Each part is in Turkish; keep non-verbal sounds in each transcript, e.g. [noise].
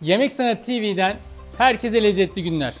Yemek Sanat TV'den herkese lezzetli günler.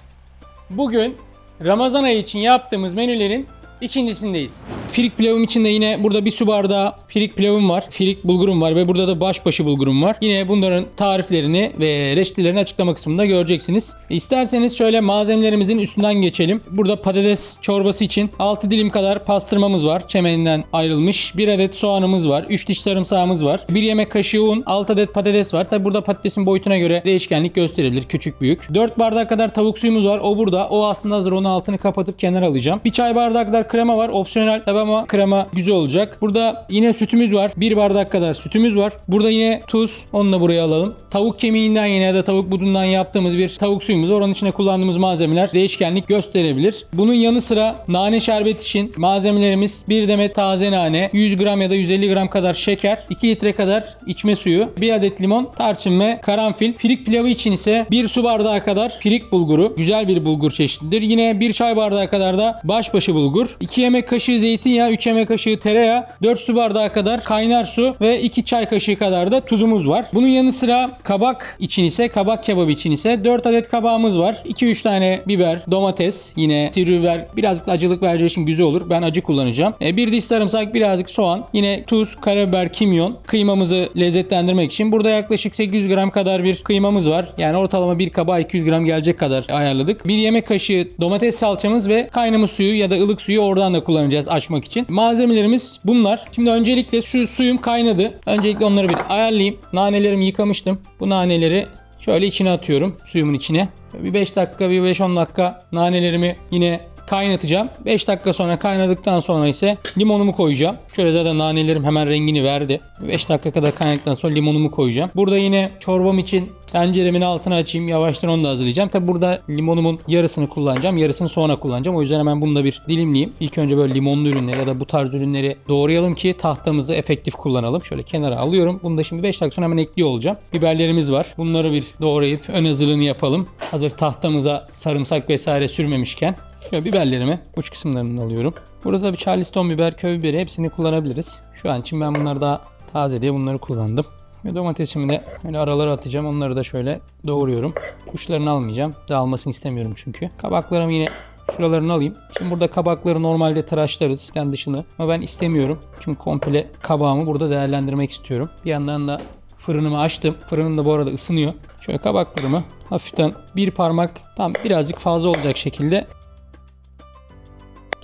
Bugün Ramazan ayı için yaptığımız menülerin ikincisindeyiz. Firik pilavım içinde yine burada bir su bardağı firik pilavım var. Firik bulgurum var ve burada da başbaşı bulgurum var. Yine bunların tariflerini ve reçetelerini açıklama kısmında göreceksiniz. İsterseniz şöyle malzemelerimizin üstünden geçelim. Burada patates çorbası için 6 dilim kadar pastırmamız var. Çemeninden ayrılmış. 1 adet soğanımız var. 3 diş sarımsağımız var. 1 yemek kaşığı un, 6 adet patates var. Tabi burada patatesin boyutuna göre değişkenlik gösterebilir. Küçük büyük. 4 bardak kadar tavuk suyumuz var. O burada. O aslında hazır. Onun altını kapatıp kenara alacağım. Bir çay bardağı kadar krema var. Opsiyonel tabi ama krema güzel olacak. Burada yine sütümüz var. 1 bardak kadar sütümüz var. Burada yine tuz. Onu da buraya alalım. Tavuk kemiğinden yine ya da tavuk budundan yaptığımız bir tavuk suyumuz var. İçine kullandığımız malzemeler değişkenlik gösterebilir. Bunun yanı sıra nane şerbet için malzemelerimiz 1 demet taze nane, 100 gram ya da 150 gram kadar şeker, 2 litre kadar içme suyu, 1 adet limon, tarçın ve karanfil. Firik pilavı için ise 1 su bardağı kadar firik bulguru. Güzel bir bulgur çeşididir. Yine 1 çay bardağı kadar da başbaşı bulgur. 2 yemek kaşığı zeytinyağı, 3 yemek kaşığı tereyağı, 4 su bardağı kadar kaynar su ve 2 çay kaşığı kadar da tuzumuz var. Bunun yanı sıra kabak için ise, kabak kebabı için ise 4 adet kabağımız var. 2-3 tane biber, domates, yine sivri biber birazcık acılık vereceği için güzel olur. Ben acı kullanacağım. E, bir diş sarımsak, birazcık soğan, yine tuz, karabiber, kimyon. Kıymamızı lezzetlendirmek için. Burada yaklaşık 800 gram kadar bir kıymamız var. Yani ortalama bir kabağa 200 gram gelecek kadar ayarladık. Bir yemek kaşığı domates salçamız ve kaynamış suyu ya da ılık suyu oradan da kullanacağız açmak için. Malzemelerimiz bunlar. Şimdi öncelikle şu suyum kaynadı. Öncelikle onları bir ayarlayayım. Nanelerimi yıkamıştım. Bu naneleri şöyle içine atıyorum. Suyumun içine. Bir 5 dakika, bir 5-10 dakika nanelerimi yine kaynatacağım. 5 dakika sonra kaynadıktan sonra ise limonumu koyacağım. Şöyle zaten nanelerim hemen rengini verdi. 5 dakika kadar kaynadıktan sonra limonumu koyacağım. Burada yine çorbam için tenceremin altını açayım. Yavaştan onu da hazırlayacağım. Tabi burada limonumun yarısını kullanacağım. Yarısını sonra kullanacağım. O yüzden hemen bunu da bir dilimleyeyim. İlk önce böyle limonlu ürünleri ya da bu tarz ürünleri doğrayalım ki tahtamızı efektif kullanalım. Şöyle kenara alıyorum. Bunu da şimdi 5 dakika sonra hemen ekliyor olacağım. Biberlerimiz var. Bunları bir doğrayıp ön hazırlığını yapalım. Hazır tahtamıza sarımsak vesaire sürmemişken. Şöyle biberlerimi uç kısımlarını alıyorum. Burada da bir charleston biber, köy biberi hepsini kullanabiliriz. Şu an için ben bunları daha taze diye bunları kullandım. Ve domatesimi de böyle aralara atacağım. Onları da şöyle doğruyorum. Kuşlarını almayacağım. Dağılmasını istemiyorum çünkü. Kabaklarımı yine şuralarını alayım. Şimdi burada kabakları normalde tıraşlarız kendi dışını. Ama ben istemiyorum. Çünkü komple kabağımı burada değerlendirmek istiyorum. Bir yandan da fırınımı açtım. Fırınım da bu arada ısınıyor. Şöyle kabaklarımı hafiften bir parmak tam birazcık fazla olacak şekilde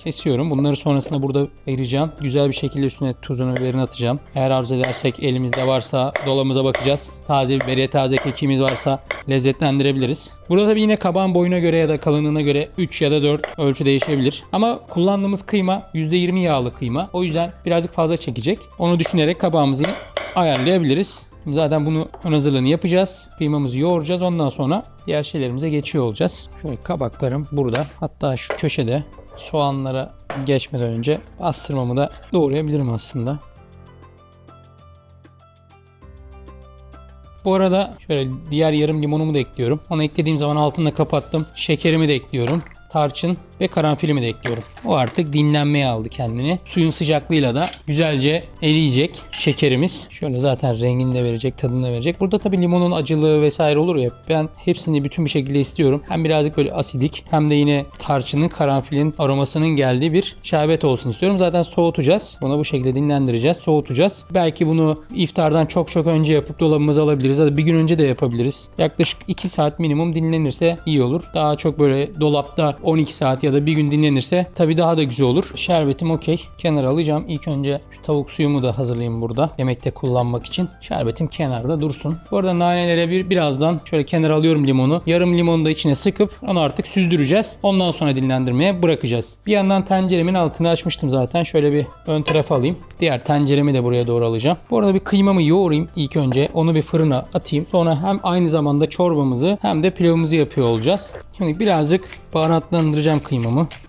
kesiyorum. Bunları sonrasında burada ayıracağım. Güzel bir şekilde üstüne tuzunu biberini atacağım. Eğer arzu edersek elimizde varsa dolabımıza bakacağız. Taze biberiye taze kekiğimiz varsa lezzetlendirebiliriz. Burada tabii yine kabağın boyuna göre ya da kalınlığına göre 3 ya da 4 ölçü değişebilir. Ama kullandığımız kıyma %20 yağlı kıyma. O yüzden birazcık fazla çekecek. Onu düşünerek kabağımızı ayarlayabiliriz. Şimdi Zaten bunu ön hazırlığını yapacağız. Kıymamızı yoğuracağız. Ondan sonra diğer şeylerimize geçiyor olacağız. Şöyle kabaklarım burada. Hatta şu köşede soğanlara geçmeden önce bastırmamı da doğrayabilirim aslında. Bu arada şöyle diğer yarım limonumu da ekliyorum. Onu eklediğim zaman altını da kapattım. Şekerimi de ekliyorum. Tarçın ve karanfilimi de ekliyorum. O artık dinlenmeye aldı kendini. Suyun sıcaklığıyla da güzelce eriyecek şekerimiz. Şöyle zaten rengini de verecek, tadını da verecek. Burada tabii limonun acılığı vesaire olur ya. Ben hepsini bütün bir şekilde istiyorum. Hem birazcık böyle asidik hem de yine tarçının, karanfilin aromasının geldiği bir şerbet olsun istiyorum. Zaten soğutacağız. Bunu bu şekilde dinlendireceğiz, soğutacağız. Belki bunu iftardan çok çok önce yapıp dolabımıza alabiliriz. Ya da bir gün önce de yapabiliriz. Yaklaşık 2 saat minimum dinlenirse iyi olur. Daha çok böyle dolapta 12 saat ya da bir gün dinlenirse tabii daha da güzel olur. Şerbetim okey. Kenara alacağım. İlk önce şu tavuk suyumu da hazırlayayım burada. Yemekte kullanmak için. Şerbetim kenarda dursun. Bu arada nanelere bir birazdan şöyle kenara alıyorum limonu. Yarım limonu da içine sıkıp onu artık süzdüreceğiz. Ondan sonra dinlendirmeye bırakacağız. Bir yandan tenceremin altını açmıştım zaten. Şöyle bir ön tarafa alayım. Diğer tenceremi de buraya doğru alacağım. Bu arada bir kıymamı yoğurayım ilk önce. Onu bir fırına atayım. Sonra hem aynı zamanda çorbamızı hem de pilavımızı yapıyor olacağız. Şimdi birazcık baharatlandıracağım kıymamı.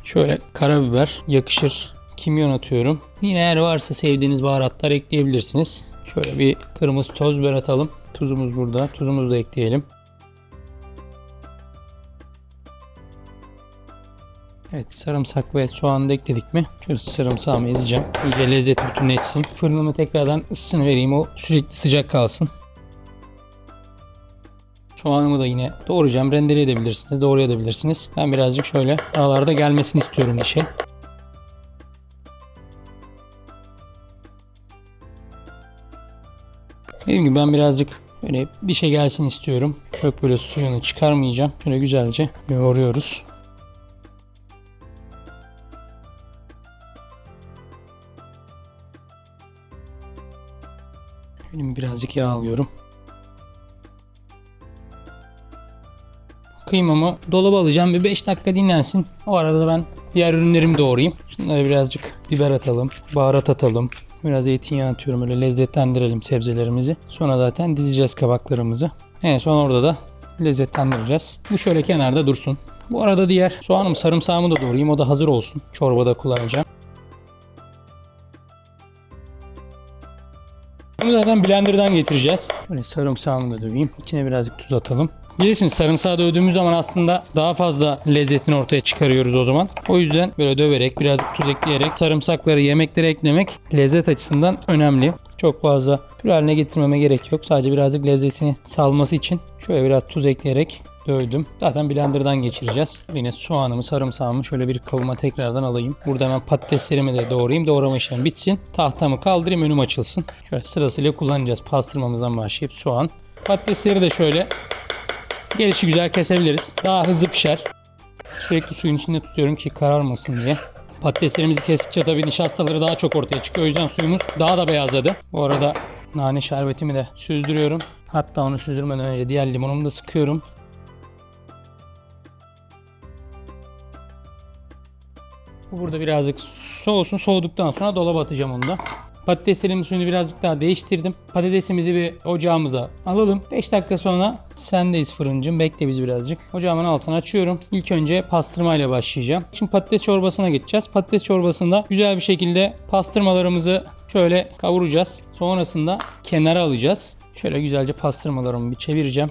Şöyle karabiber yakışır. Kimyon atıyorum. Yine eğer varsa sevdiğiniz baharatlar ekleyebilirsiniz. Şöyle bir kırmızı toz biber atalım. Tuzumuz burada. Tuzumuzu da ekleyelim. Evet sarımsak ve soğanı da ekledik mi? Şöyle sarımsağımı ezeceğim. İyice lezzeti bütünleşsin. Fırınımı tekrardan ısısını vereyim. O sürekli sıcak kalsın. Soğanımı da yine doğrayacağım. Rendeleyebilirsiniz, doğrayabilirsiniz. Ben birazcık şöyle aralarda gelmesini istiyorum dişe. Dediğim gibi ben birazcık böyle dişe gelsin istiyorum. Çok böyle suyunu çıkarmayacağım. Şöyle güzelce yoğuruyoruz. Benim birazcık yağ alıyorum. Kıymamı dolaba alacağım. Bir 5 dakika dinlensin. O arada ben diğer ürünlerimi doğrayayım. Şunlara birazcık biber atalım. Baharat atalım. Biraz zeytinyağı atıyorum. Öyle lezzetlendirelim sebzelerimizi. Sonra zaten dizeceğiz kabaklarımızı. En son orada da lezzetlendireceğiz. Bu şöyle kenarda dursun. Bu arada diğer soğanım sarımsağımı da doğrayayım. O da hazır olsun. Çorbada kullanacağım. Bunu zaten blenderdan getireceğiz. Böyle sarımsağımı da döveyim. İçine birazcık tuz atalım. Bilirsiniz sarımsağı dövdüğümüz zaman aslında daha fazla lezzetini ortaya çıkarıyoruz o zaman. O yüzden böyle döverek birazcık tuz ekleyerek sarımsakları yemeklere eklemek lezzet açısından önemli. Çok fazla pür haline getirmeme gerek yok. Sadece birazcık lezzetini salması için şöyle biraz tuz ekleyerek dövdüm. Zaten blenderdan geçireceğiz. Yine soğanımı, sarımsağımı şöyle bir kavuma tekrardan alayım. Burada hemen patateslerimi de doğrayayım. Doğrama işlemi bitsin. Tahtamı kaldırayım önüm açılsın. Şöyle sırasıyla kullanacağız. Pastırmamızdan başlayıp soğan. Patatesleri de şöyle gelişi güzel kesebiliriz. Daha hızlı pişer. Sürekli suyun içinde tutuyorum ki kararmasın diye. Patateslerimizi kestikçe tabii nişastaları daha çok ortaya çıkıyor. O yüzden suyumuz daha da beyazladı. Bu arada nane şerbetimi de süzdürüyorum. Hatta onu süzdürmeden önce diğer limonumu da sıkıyorum. Bu burada birazcık soğusun. Soğuduktan sonra dolaba atacağım onu da. Patateslerimin suyunu birazcık daha değiştirdim. Patatesimizi bir ocağımıza alalım. 5 dakika sonra sendeyiz fırıncım. Bekle biz birazcık. Ocağımın altını açıyorum. İlk önce pastırmayla başlayacağım. Şimdi patates çorbasına geçeceğiz. Patates çorbasında güzel bir şekilde pastırmalarımızı şöyle kavuracağız. Sonrasında kenara alacağız. Şöyle güzelce pastırmalarımı bir çevireceğim.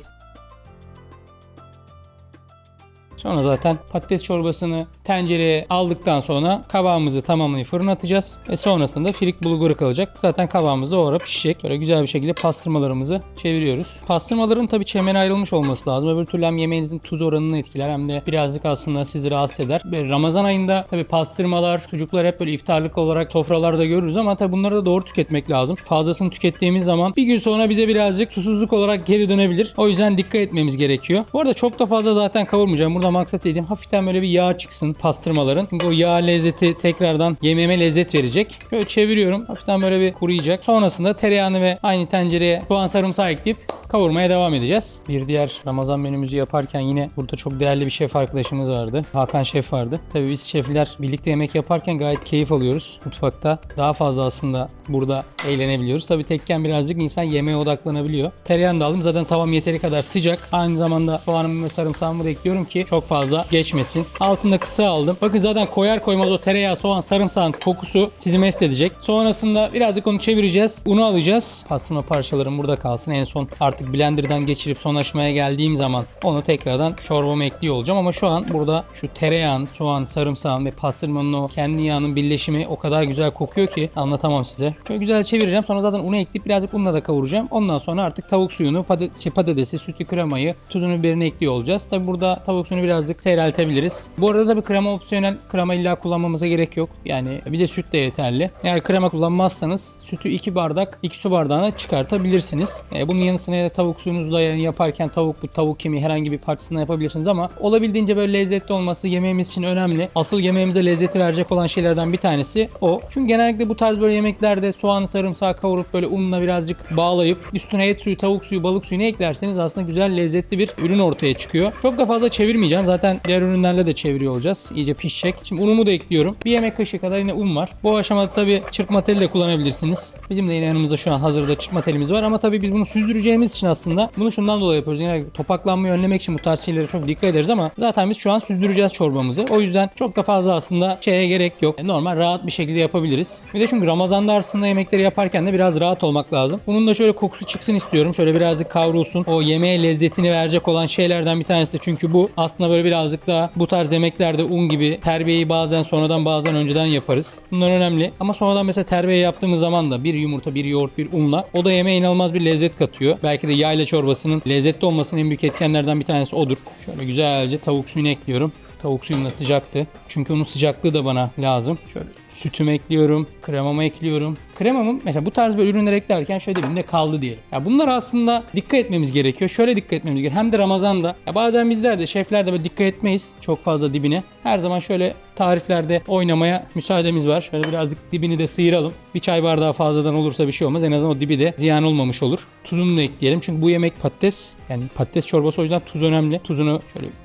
Sonra zaten patates çorbasını tencereye aldıktan sonra kabağımızı tamamını fırına atacağız. Ve sonrasında firik bulguru kalacak. Zaten kabağımız da ara pişecek. Böyle güzel bir şekilde pastırmalarımızı çeviriyoruz. Pastırmaların tabii çemene ayrılmış olması lazım. Öbür türlü hem yemeğinizin tuz oranını etkiler hem de birazcık aslında sizi rahatsız eder. Böyle Ramazan ayında tabii pastırmalar, sucuklar hep böyle iftarlık olarak sofralarda görürüz ama tabii bunları da doğru tüketmek lazım. Fazlasını tükettiğimiz zaman bir gün sonra bize birazcık susuzluk olarak geri dönebilir. O yüzden dikkat etmemiz gerekiyor. Bu arada çok da fazla zaten kavurmayacağım. Burada maksat dediğim hafiften böyle bir yağ çıksın pastırmaların. Çünkü o yağ lezzeti tekrardan yemeğime lezzet verecek. Böyle çeviriyorum. Hafiften böyle bir kuruyacak. Sonrasında tereyağını ve aynı tencereye soğan sarımsağı ekleyip kavurmaya devam edeceğiz. Bir diğer Ramazan menümüzü yaparken yine burada çok değerli bir şef arkadaşımız vardı. Hakan Şef vardı. Tabii biz şefler birlikte yemek yaparken gayet keyif alıyoruz mutfakta. Daha fazla aslında burada eğlenebiliyoruz. Tabii tekken birazcık insan yemeğe odaklanabiliyor. Tereyağını da aldım. Zaten tavam yeteri kadar sıcak. Aynı zamanda soğanımı ve sarımsağımı da ekliyorum ki çok fazla geçmesin. Altında kısa aldım. Bakın zaten koyar koymaz o tereyağı, soğan, sarımsağın kokusu sizi mest edecek. Sonrasında birazcık onu çevireceğiz. Unu alacağız. Pastırma parçalarım burada kalsın. En son artık blenderdan geçirip son aşamaya geldiğim zaman onu tekrardan çorbama ekliyor olacağım. Ama şu an burada şu tereyağın, soğan, sarımsağın ve pastırmanın o kendi yağının birleşimi o kadar güzel kokuyor ki anlatamam size. Şöyle güzel çevireceğim. Sonra zaten unu ekleyip birazcık unla da kavuracağım. Ondan sonra artık tavuk suyunu, patates, şey, patatesi, sütü, kremayı, tuzunu, biberini ekliyor olacağız. Tabi burada tavuk suyunu birazcık seyreltebiliriz. Bu arada tabi krema opsiyonel. Krema illa kullanmamıza gerek yok. Yani bize süt de yeterli. Eğer krema kullanmazsanız sütü 2 bardak, 2 su bardağına çıkartabilirsiniz. E, bunun yanı sıra tavuk suyunuzla yani yaparken tavuk bu tavuk kemiği herhangi bir parçasından yapabilirsiniz ama olabildiğince böyle lezzetli olması yemeğimiz için önemli. Asıl yemeğimize lezzeti verecek olan şeylerden bir tanesi o. Çünkü genellikle bu tarz böyle yemeklerde soğan, sarımsağı kavurup böyle unla birazcık bağlayıp üstüne et suyu, tavuk suyu, balık suyunu eklerseniz aslında güzel lezzetli bir ürün ortaya çıkıyor. Çok da fazla çevirmeyeceğim. Zaten diğer ürünlerle de çeviriyor olacağız. İyice pişecek. Şimdi unumu da ekliyorum. Bir yemek kaşığı kadar yine un var. Bu aşamada tabii çırpma teli de kullanabilirsiniz. Bizim de yine yanımızda şu an hazırda çırpma telimiz var ama tabii biz bunu süzdüreceğimiz için aslında bunu şundan dolayı yapıyoruz. Yine topaklanmayı önlemek için bu tarz şeylere çok dikkat ederiz ama zaten biz şu an süzdüreceğiz çorbamızı. O yüzden çok da fazla aslında şeye gerek yok. Normal rahat bir şekilde yapabiliriz. Bir de çünkü Ramazan'da aslında yemekleri yaparken de biraz rahat olmak lazım. Bunun da şöyle kokusu çıksın istiyorum. Şöyle birazcık kavrulsun. O yemeğe lezzetini verecek olan şeylerden bir tanesi de çünkü bu aslında Aslında böyle birazcık daha bu tarz yemeklerde un gibi terbiyeyi bazen sonradan bazen önceden yaparız. Bunlar önemli. Ama sonradan mesela terbiye yaptığımız zaman da bir yumurta, bir yoğurt, bir unla o da yemeğe inanılmaz bir lezzet katıyor. Belki de yayla çorbasının lezzetli olmasının en büyük etkenlerden bir tanesi odur. Şöyle güzelce tavuk suyunu ekliyorum. Tavuk suyum da sıcaktı. Çünkü onun sıcaklığı da bana lazım. Şöyle sütümü ekliyorum, kremamı ekliyorum. Kremamın mesela bu tarz böyle ürünler eklerken şöyle dibinde kaldı diyelim. Ya bunlar aslında dikkat etmemiz gerekiyor. Şöyle dikkat etmemiz gerekiyor. Hem de Ramazan'da. Ya bazen bizler de şefler de böyle dikkat etmeyiz çok fazla dibine. Her zaman şöyle tariflerde oynamaya müsaademiz var. Şöyle birazcık dibini de sıyıralım. Bir çay bardağı fazladan olursa bir şey olmaz. En azından o dibi de ziyan olmamış olur. Tuzunu da ekleyelim. Çünkü bu yemek patates. Yani patates çorbası o yüzden tuz önemli. Tuzunu şöyle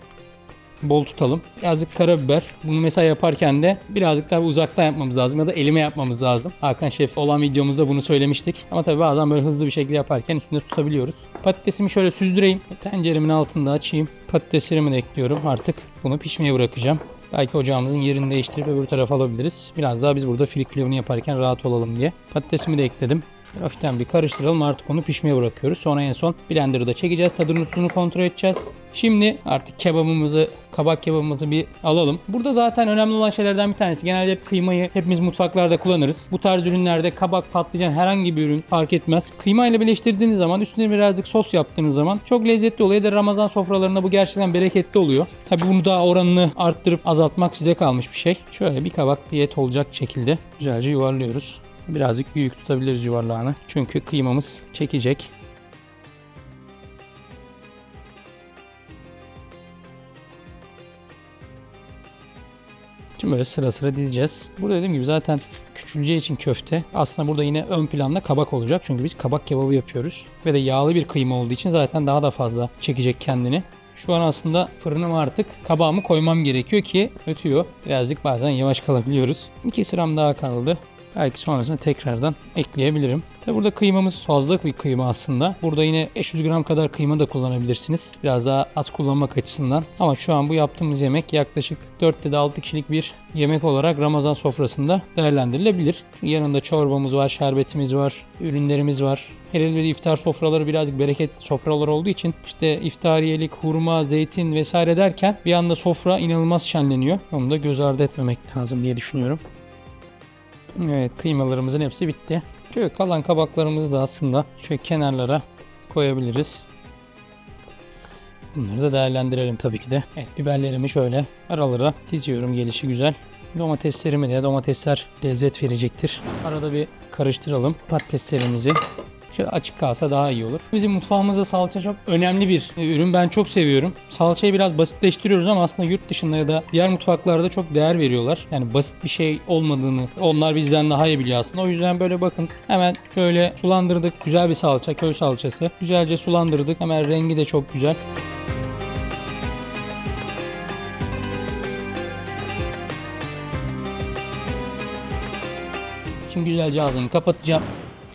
bol tutalım. Birazcık karabiber. Bunu mesela yaparken de birazcık daha uzaktan yapmamız lazım ya da elime yapmamız lazım. Hakan Şef olan videomuzda bunu söylemiştik. Ama tabii bazen böyle hızlı bir şekilde yaparken üstünde tutabiliyoruz. Patatesimi şöyle süzdüreyim. Tenceremin altında açayım. Patateslerimi de ekliyorum. Artık bunu pişmeye bırakacağım. Belki ocağımızın yerini değiştirip öbür tarafa alabiliriz. Biraz daha biz burada filik pilavını yaparken rahat olalım diye. Patatesimi de ekledim. Hafiften bir karıştıralım artık onu pişmeye bırakıyoruz. Sonra en son blenderda çekeceğiz. Tadını tuzunu kontrol edeceğiz. Şimdi artık kebabımızı, kabak kebabımızı bir alalım. Burada zaten önemli olan şeylerden bir tanesi. Genelde hep kıymayı hepimiz mutfaklarda kullanırız. Bu tarz ürünlerde kabak, patlıcan herhangi bir ürün fark etmez. Kıyma ile birleştirdiğiniz zaman üstüne birazcık sos yaptığınız zaman çok lezzetli oluyor. Da Ramazan sofralarında bu gerçekten bereketli oluyor. Tabi bunu daha oranını arttırıp azaltmak size kalmış bir şey. Şöyle bir kabak bir olacak şekilde güzelce yuvarlıyoruz. Birazcık büyük tutabiliriz yuvarlağını. Çünkü kıymamız çekecek. Şimdi böyle sıra sıra dizeceğiz. Burada dediğim gibi zaten küçüleceği için köfte. Aslında burada yine ön planda kabak olacak. Çünkü biz kabak kebabı yapıyoruz. Ve de yağlı bir kıyma olduğu için zaten daha da fazla çekecek kendini. Şu an aslında fırınıma artık kabağımı koymam gerekiyor ki ötüyor. Birazcık bazen yavaş kalabiliyoruz. 2 sıram daha kaldı. Belki sonrasında tekrardan ekleyebilirim. Tabi burada kıymamız fazla bir kıyma aslında. Burada yine 500 gram kadar kıyma da kullanabilirsiniz. Biraz daha az kullanmak açısından. Ama şu an bu yaptığımız yemek yaklaşık 4 ya da 6 kişilik bir yemek olarak Ramazan sofrasında değerlendirilebilir. Yanında çorbamız var, şerbetimiz var, ürünlerimiz var. Hele bir iftar sofraları birazcık bereketli sofralar olduğu için işte iftariyelik, hurma, zeytin vesaire derken bir anda sofra inanılmaz şenleniyor. Onu da göz ardı etmemek lazım diye düşünüyorum. Evet kıymalarımızın hepsi bitti. Şöyle kalan kabaklarımızı da aslında şöyle kenarlara koyabiliriz. Bunları da değerlendirelim tabii ki de. Evet biberlerimi şöyle aralara diziyorum gelişi güzel. Domateslerimi de domatesler lezzet verecektir. Arada bir karıştıralım patateslerimizi. Şöyle açık kalsa daha iyi olur. Bizim mutfağımızda salça çok önemli bir ürün. Ben çok seviyorum. Salçayı biraz basitleştiriyoruz ama aslında yurt dışında ya da diğer mutfaklarda çok değer veriyorlar. Yani basit bir şey olmadığını onlar bizden daha iyi biliyor aslında. O yüzden böyle bakın hemen şöyle sulandırdık. Güzel bir salça, köy salçası. Güzelce sulandırdık. Hemen rengi de çok güzel. Şimdi güzelce ağzını kapatacağım.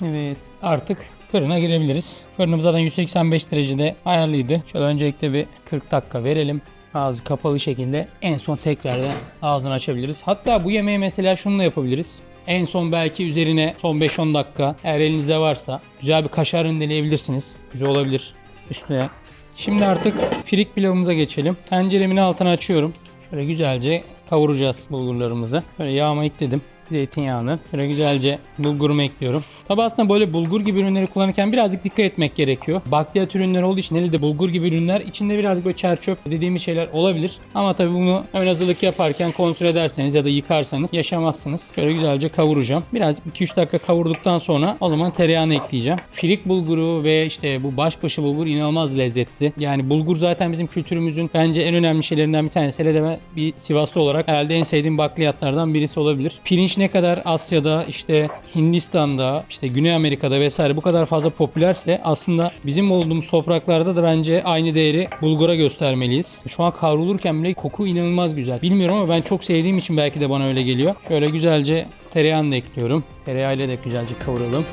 Evet artık fırına girebiliriz. Fırınımız zaten 185 derecede ayarlıydı. Şöyle öncelikle bir 40 dakika verelim. Ağzı kapalı şekilde en son tekrardan ağzını açabiliriz. Hatta bu yemeği mesela şununla yapabiliriz. En son belki üzerine son 5-10 dakika eğer elinizde varsa güzel bir kaşar rendeleyebilirsiniz. Güzel olabilir üstüne. Şimdi artık firik pilavımıza geçelim. Tenceremin altını açıyorum. Şöyle güzelce kavuracağız bulgurlarımızı. Böyle yağıma ekledim zeytinyağını. Şöyle güzelce bulgurumu ekliyorum. Tabi aslında böyle bulgur gibi ürünleri kullanırken birazcık dikkat etmek gerekiyor. Bakliyat ürünleri olduğu için elde bulgur gibi ürünler içinde birazcık böyle çerçöp dediğimiz şeyler olabilir. Ama tabi bunu ön hazırlık yaparken kontrol ederseniz ya da yıkarsanız yaşamazsınız. Şöyle güzelce kavuracağım. Birazcık 2-3 dakika kavurduktan sonra o zaman tereyağını ekleyeceğim. Firik bulguru ve işte bu başbaşı bulgur inanılmaz lezzetli. Yani bulgur zaten bizim kültürümüzün bence en önemli şeylerinden bir tanesi. Hele de ben bir Sivaslı olarak herhalde en sevdiğim bakliyatlardan birisi olabilir. Pirinç ne kadar Asya'da işte Hindistan'da işte Güney Amerika'da vesaire bu kadar fazla popülerse aslında bizim olduğumuz topraklarda da bence aynı değeri bulgura göstermeliyiz. Şu an kavrulurken bile koku inanılmaz güzel. Bilmiyorum ama ben çok sevdiğim için belki de bana öyle geliyor. Şöyle güzelce tereyağını da ekliyorum. Tereyağıyla da güzelce kavuralım.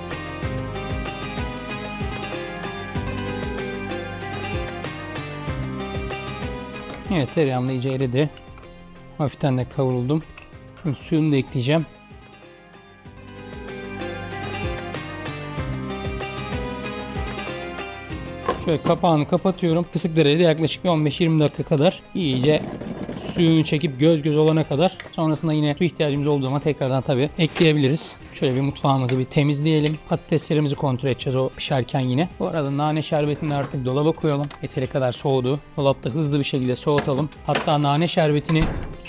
Evet tereyağım da iyice eridi. Hafiften de kavuruldum. Şimdi suyunu da ekleyeceğim. Şöyle kapağını kapatıyorum. Kısık derecede yaklaşık bir 15-20 dakika kadar iyice suyunu çekip göz göz olana kadar. Sonrasında yine su ihtiyacımız olduğu zaman tekrardan tabii ekleyebiliriz. Şöyle bir mutfağımızı bir temizleyelim. Patateslerimizi kontrol edeceğiz o pişerken yine. Bu arada nane şerbetini artık dolaba koyalım. Yeteri kadar soğudu. Dolapta hızlı bir şekilde soğutalım. Hatta nane şerbetini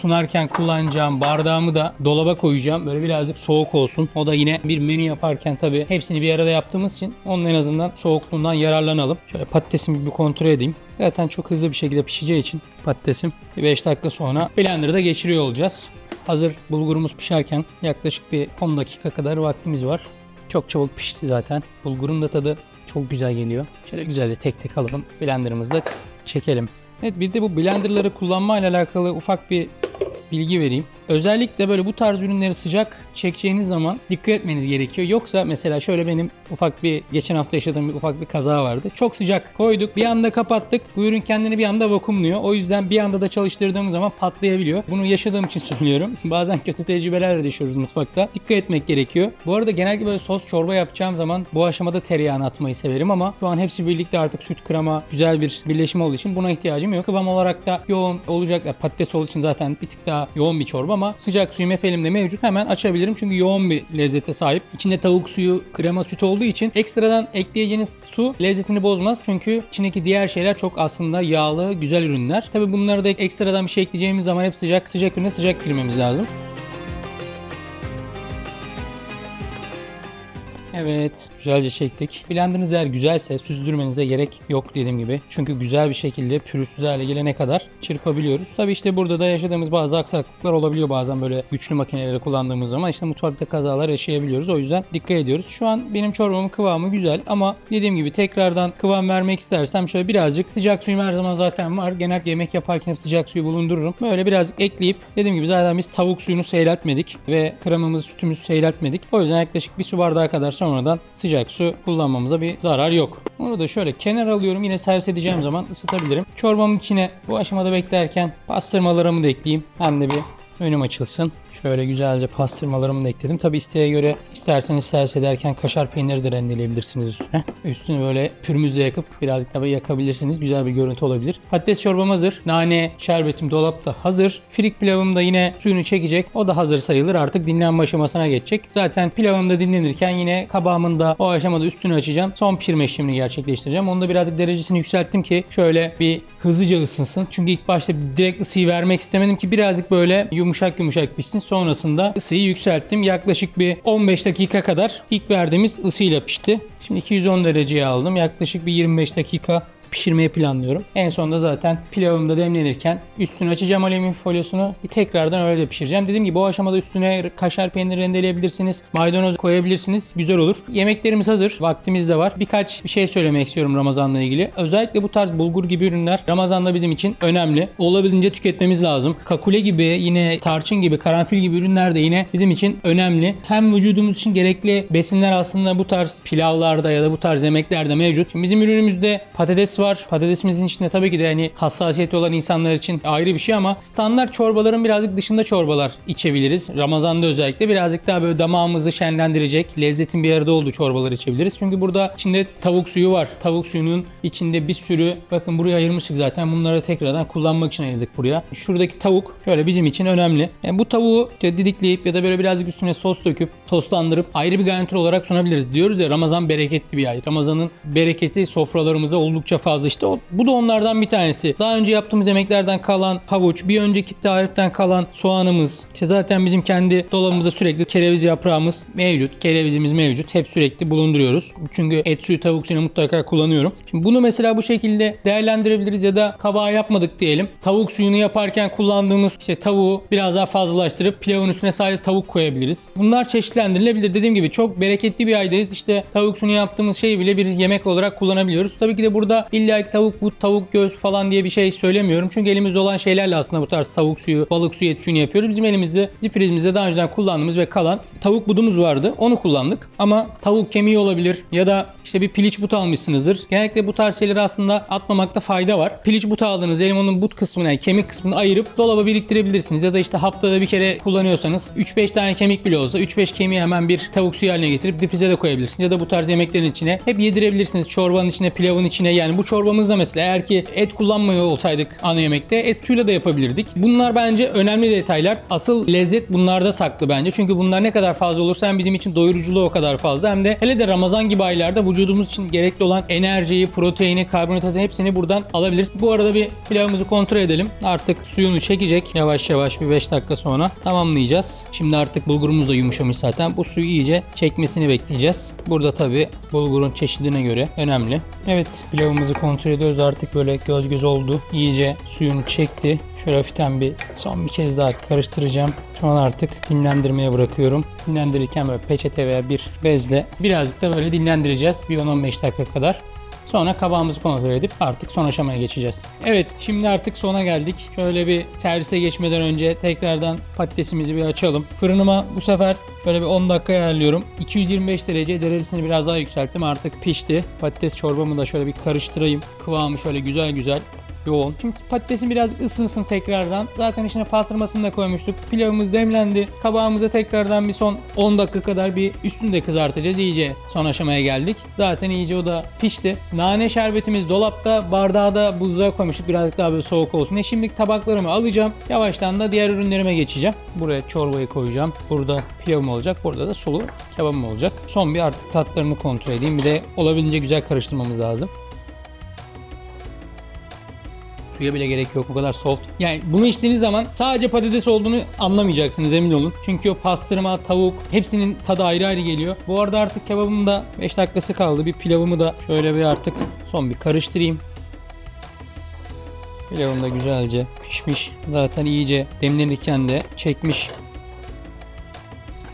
sunarken kullanacağım bardağımı da dolaba koyacağım. Böyle birazcık soğuk olsun. O da yine bir menü yaparken tabii hepsini bir arada yaptığımız için onun en azından soğukluğundan yararlanalım. Şöyle patatesimi bir kontrol edeyim. Zaten çok hızlı bir şekilde pişeceği için patatesim bir 5 dakika sonra blenderda geçiriyor olacağız. Hazır bulgurumuz pişerken yaklaşık bir 10 dakika kadar vaktimiz var. Çok çabuk pişti zaten. Bulgurun da tadı çok güzel geliyor. Şöyle güzel de tek tek alalım. Blenderımızda çekelim. Evet bir de bu blenderları kullanma ile alakalı ufak bir bilgi vereyim. Özellikle böyle bu tarz ürünleri sıcak çekeceğiniz zaman dikkat etmeniz gerekiyor. Yoksa mesela şöyle benim ufak bir geçen hafta yaşadığım bir ufak bir kaza vardı. Çok sıcak koyduk. Bir anda kapattık. Bu ürün kendini bir anda vakumluyor. O yüzden bir anda da çalıştırdığımız zaman patlayabiliyor. Bunu yaşadığım için [laughs] söylüyorum. Bazen kötü tecrübelerle yaşıyoruz mutfakta. Dikkat etmek gerekiyor. Bu arada genellikle böyle sos çorba yapacağım zaman bu aşamada tereyağını atmayı severim ama şu an hepsi birlikte artık süt krema güzel bir birleşim olduğu için buna ihtiyacım yok. Kıvam olarak da yoğun olacak. Ya Patates olduğu için zaten bir tık daha yoğun bir çorba ama sıcak suyum hep elimde mevcut. Hemen açabilirim çünkü yoğun bir lezzete sahip. İçinde tavuk suyu, krema süt olduğu için ekstradan ekleyeceğiniz su lezzetini bozmaz. Çünkü içindeki diğer şeyler çok aslında yağlı, güzel ürünler. Tabi bunları da ekstradan bir şey ekleyeceğimiz zaman hep sıcak sıcak ürüne sıcak girmemiz lazım. Evet, güzelce çektik. Blenderınız eğer güzelse süzdürmenize gerek yok dediğim gibi. Çünkü güzel bir şekilde pürüzsüz hale gelene kadar çırpabiliyoruz. Tabi işte burada da yaşadığımız bazı aksaklıklar olabiliyor bazen böyle güçlü makineleri kullandığımız zaman işte mutfakta kazalar yaşayabiliyoruz. O yüzden dikkat ediyoruz. Şu an benim çorbamın kıvamı güzel ama dediğim gibi tekrardan kıvam vermek istersem şöyle birazcık sıcak suyum her zaman zaten var. Genel yemek yaparken sıcak suyu bulundururum. Böyle birazcık ekleyip dediğim gibi zaten biz tavuk suyunu seyreltmedik ve kremamızı sütümüzü seyreltmedik. O yüzden yaklaşık bir su bardağı kadar sonradan sıcak su kullanmamıza bir zarar yok. Onu da şöyle kenar alıyorum. Yine servis edeceğim zaman ısıtabilirim. Çorbamın içine bu aşamada beklerken pastırmalarımı da ekleyeyim. Hem de bir önüm açılsın. Şöyle güzelce pastırmalarımı da ekledim. Tabi isteğe göre isterseniz servis ederken kaşar peyniri de rendeleyebilirsiniz üstüne. Üstünü böyle pürmüzle yakıp birazcık da yakabilirsiniz. Güzel bir görüntü olabilir. Patates çorbam hazır. Nane şerbetim dolapta hazır. Firik pilavım da yine suyunu çekecek. O da hazır sayılır. Artık dinlenme aşamasına geçecek. Zaten pilavım da dinlenirken yine kabağımın da o aşamada üstünü açacağım. Son pişirme işlemini gerçekleştireceğim. Onu da birazcık derecesini yükselttim ki şöyle bir hızlıca ısınsın. Çünkü ilk başta direkt ısıyı vermek istemedim ki birazcık böyle yumuşak yumuşak pişsin. Sonrasında ısıyı yükselttim. Yaklaşık bir 15 dakika kadar ilk verdiğimiz ısıyla pişti. Şimdi 210 dereceye aldım. Yaklaşık bir 25 dakika pişirmeyi planlıyorum. En sonunda zaten pilavım da demlenirken üstünü açacağım alüminyum folyosunu bir tekrardan öyle de pişireceğim. Dediğim gibi o aşamada üstüne kaşar peyniri rendeleyebilirsiniz. Maydanoz koyabilirsiniz. Güzel olur. Yemeklerimiz hazır. Vaktimiz de var. Birkaç bir şey söylemek istiyorum Ramazan'la ilgili. Özellikle bu tarz bulgur gibi ürünler Ramazan'da bizim için önemli. Olabildiğince tüketmemiz lazım. Kakule gibi yine tarçın gibi karanfil gibi ürünler de yine bizim için önemli. Hem vücudumuz için gerekli besinler aslında bu tarz pilavlarda ya da bu tarz yemeklerde mevcut. Bizim ürünümüzde patates var. Patatesimizin içinde tabii ki de hani hassasiyeti olan insanlar için ayrı bir şey ama standart çorbaların birazcık dışında çorbalar içebiliriz. Ramazan'da özellikle birazcık daha böyle damağımızı şenlendirecek, lezzetin bir arada olduğu çorbalar içebiliriz. Çünkü burada içinde tavuk suyu var. Tavuk suyunun içinde bir sürü bakın buraya ayırmıştık zaten. Bunları tekrardan kullanmak için ayırdık buraya. Şuradaki tavuk şöyle bizim için önemli. Yani bu tavuğu didikleyip ya da böyle birazcık üstüne sos döküp soslandırıp ayrı bir garnitür olarak sunabiliriz. Diyoruz ya Ramazan bereketli bir ay. Ramazan'ın bereketi sofralarımıza oldukça fazla işte. O, bu da onlardan bir tanesi. Daha önce yaptığımız yemeklerden kalan havuç, bir önceki tariften kalan soğanımız. İşte zaten bizim kendi dolabımızda sürekli kereviz yaprağımız mevcut. Kerevizimiz mevcut. Hep sürekli bulunduruyoruz. Çünkü et suyu, tavuk suyunu mutlaka kullanıyorum. Şimdi bunu mesela bu şekilde değerlendirebiliriz ya da kabağı yapmadık diyelim. Tavuk suyunu yaparken kullandığımız işte tavuğu biraz daha fazlalaştırıp pilavın üstüne sadece tavuk koyabiliriz. Bunlar çeşitlendirilebilir. Dediğim gibi çok bereketli bir aydayız. İşte tavuk suyunu yaptığımız şeyi bile bir yemek olarak kullanabiliyoruz. Tabii ki de burada illa illa tavuk but, tavuk göğüs falan diye bir şey söylemiyorum. Çünkü elimizde olan şeylerle aslında bu tarz tavuk suyu, balık suyu, et suyunu yapıyoruz. Bizim elimizde difrizimizde daha önceden kullandığımız ve kalan tavuk budumuz vardı. Onu kullandık. Ama tavuk kemiği olabilir ya da işte bir piliç but almışsınızdır. Genellikle bu tarz şeyleri aslında atmamakta fayda var. Piliç but aldığınız elimonun but kısmını yani kemik kısmını ayırıp dolaba biriktirebilirsiniz. Ya da işte haftada bir kere kullanıyorsanız 3-5 tane kemik bile olsa 3-5 kemiği hemen bir tavuk suyu haline getirip difrize de koyabilirsiniz. Ya da bu tarz yemeklerin içine hep yedirebilirsiniz. Çorbanın içine, pilavın içine. Yani bu çorbamızda mesela eğer ki et kullanmıyor olsaydık ana yemekte et suyuyla da yapabilirdik. Bunlar bence önemli detaylar. Asıl lezzet bunlarda saklı bence. Çünkü bunlar ne kadar fazla olursa hem bizim için doyuruculuğu o kadar fazla hem de hele de Ramazan gibi aylarda vücudumuz için gerekli olan enerjiyi, proteini, karbonhidratı hepsini buradan alabiliriz. Bu arada bir pilavımızı kontrol edelim. Artık suyunu çekecek. Yavaş yavaş bir 5 dakika sonra tamamlayacağız. Şimdi artık bulgurumuz da yumuşamış zaten. Bu suyu iyice çekmesini bekleyeceğiz. Burada tabi bulgurun çeşidine göre önemli. Evet pilavımızı kontrol ediyoruz. Artık böyle göz göz oldu. İyice suyunu çekti. Şöyle hafiften bir son bir kez daha karıştıracağım. An artık dinlendirmeye bırakıyorum. Dinlendirirken böyle peçete veya bir bezle birazcık da böyle dinlendireceğiz. Bir 10-15 dakika kadar. Sonra kabağımızı kontrol edip artık son aşamaya geçeceğiz. Evet şimdi artık sona geldik. Şöyle bir servise geçmeden önce tekrardan patatesimizi bir açalım. Fırınıma bu sefer böyle bir 10 dakika ayarlıyorum. 225 derece derecesini biraz daha yükselttim. Artık pişti. Patates çorbamı da şöyle bir karıştırayım. Kıvamı şöyle güzel güzel yoğun. Şimdi patatesin birazcık ısınsın tekrardan. Zaten içine pastırmasını da koymuştuk. Pilavımız demlendi. Kabağımıza tekrardan bir son 10 dakika kadar bir üstünü de kızartacağız. İyice son aşamaya geldik. Zaten iyice o da pişti. Nane şerbetimiz dolapta. Bardağı da buzluğa koymuştuk. Birazcık daha böyle soğuk olsun. E şimdi tabaklarımı alacağım. Yavaştan da diğer ürünlerime geçeceğim. Buraya çorbayı koyacağım. Burada pilavım olacak. Burada da sulu kebabım olacak. Son bir artık tatlarını kontrol edeyim. Bir de olabildiğince güzel karıştırmamız lazım. Suya bile gerek yok. Bu kadar soft. Yani bunu içtiğiniz zaman sadece patates olduğunu anlamayacaksınız emin olun. Çünkü o pastırma, tavuk hepsinin tadı ayrı ayrı geliyor. Bu arada artık kebabım da 5 dakikası kaldı. Bir pilavımı da şöyle bir artık son bir karıştırayım. Pilavım da güzelce pişmiş. Zaten iyice demlenirken de çekmiş.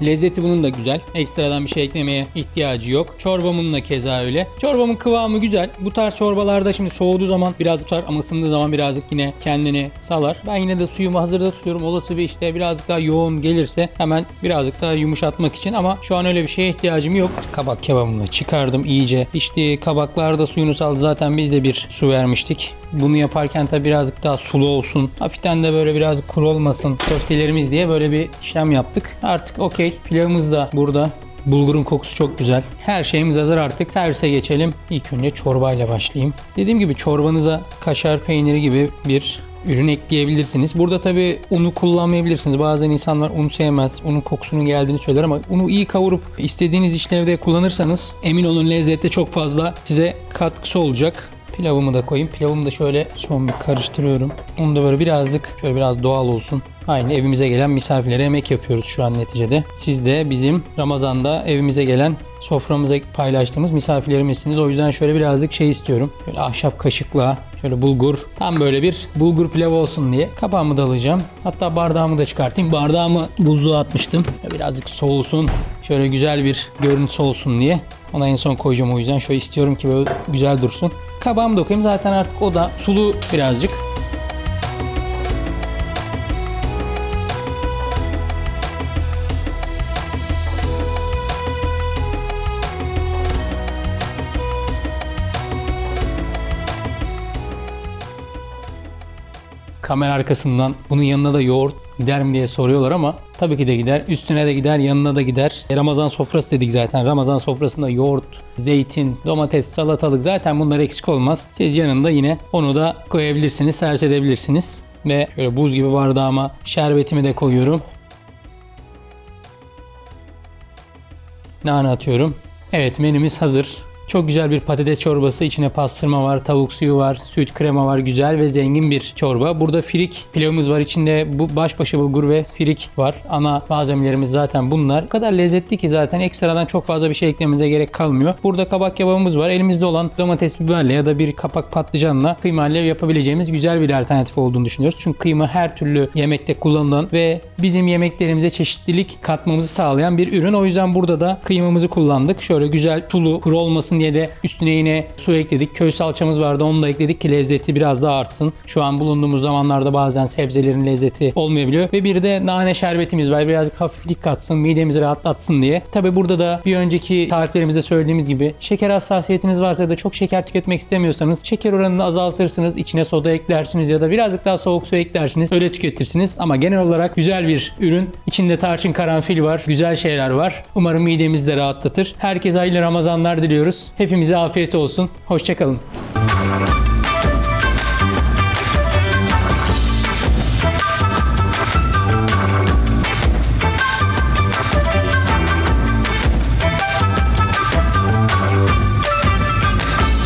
Lezzeti bunun da güzel. Ekstradan bir şey eklemeye ihtiyacı yok. Çorbamın da keza öyle. Çorbamın kıvamı güzel. Bu tarz çorbalarda şimdi soğuduğu zaman biraz tutar ama ısındığı zaman birazcık yine kendini salar. Ben yine de suyumu hazırda tutuyorum. Olası bir işte birazcık daha yoğun gelirse hemen birazcık daha yumuşatmak için ama şu an öyle bir şeye ihtiyacım yok. Kabak kebabımı çıkardım iyice. İşte kabaklarda suyunu saldı. Zaten biz de bir su vermiştik. Bunu yaparken tabi birazcık daha sulu olsun. Hafiften de böyle biraz kuru olmasın köftelerimiz diye böyle bir işlem yaptık. Artık okey. Pilavımız da burada. Bulgurun kokusu çok güzel. Her şeyimiz hazır artık. Servise geçelim. İlk önce çorbayla başlayayım. Dediğim gibi çorbanıza kaşar peyniri gibi bir ürün ekleyebilirsiniz. Burada tabi unu kullanmayabilirsiniz. Bazen insanlar unu sevmez. Unun kokusunun geldiğini söyler ama unu iyi kavurup istediğiniz işlevde kullanırsanız emin olun lezzette çok fazla size katkısı olacak. Pilavımı da koyayım. Pilavımı da şöyle son bir karıştırıyorum. Onu da böyle birazcık şöyle biraz doğal olsun. Aynı evimize gelen misafirlere yemek yapıyoruz şu an neticede. Siz de bizim Ramazan'da evimize gelen soframıza paylaştığımız misafirlerimizsiniz. O yüzden şöyle birazcık şey istiyorum. Şöyle ahşap kaşıkla şöyle bulgur. Tam böyle bir bulgur pilavı olsun diye. Kabağımı da alacağım. Hatta bardağımı da çıkartayım. Bardağımı buzluğa atmıştım. Birazcık soğusun. Şöyle güzel bir görüntüsü olsun diye. Ona en son koyacağım o yüzden. Şöyle istiyorum ki böyle güzel dursun. Kabağımı da koyayım. Zaten artık o da sulu birazcık. Kamera arkasından bunun yanına da yoğurt gider mi diye soruyorlar ama tabii ki de gider. Üstüne de gider, yanına da gider. Ramazan sofrası dedik zaten. Ramazan sofrasında yoğurt, zeytin, domates, salatalık zaten bunlar eksik olmaz. Siz yanında yine onu da koyabilirsiniz, servis edebilirsiniz. Ve şöyle buz gibi bardağıma şerbetimi de koyuyorum. Nane atıyorum. Evet menümüz hazır. Çok güzel bir patates çorbası. İçine pastırma var, tavuk suyu var, süt krema var. Güzel ve zengin bir çorba. Burada firik pilavımız var. İçinde bu başbaşı bulgur ve firik var. Ana malzemelerimiz zaten bunlar. O kadar lezzetli ki zaten ekstradan çok fazla bir şey eklememize gerek kalmıyor. Burada kabak kebabımız var. Elimizde olan domates biberle ya da bir kapak patlıcanla kıymayla yapabileceğimiz güzel bir alternatif olduğunu düşünüyoruz. Çünkü kıyma her türlü yemekte kullanılan ve bizim yemeklerimize çeşitlilik katmamızı sağlayan bir ürün. O yüzden burada da kıymamızı kullandık. Şöyle güzel sulu, kuru olmasın olsun diye de üstüne yine su ekledik. Köy salçamız vardı onu da ekledik ki lezzeti biraz daha artsın. Şu an bulunduğumuz zamanlarda bazen sebzelerin lezzeti olmayabiliyor. Ve bir de nane şerbetimiz var. Birazcık hafiflik katsın, midemizi rahatlatsın diye. Tabi burada da bir önceki tariflerimizde söylediğimiz gibi şeker hassasiyetiniz varsa ya da çok şeker tüketmek istemiyorsanız şeker oranını azaltırsınız. içine soda eklersiniz ya da birazcık daha soğuk su eklersiniz. Öyle tüketirsiniz. Ama genel olarak güzel bir ürün. İçinde tarçın karanfil var. Güzel şeyler var. Umarım midemizi de rahatlatır. Herkese hayırlı Ramazanlar diliyoruz. Hepimize afiyet olsun. Hoşçakalın.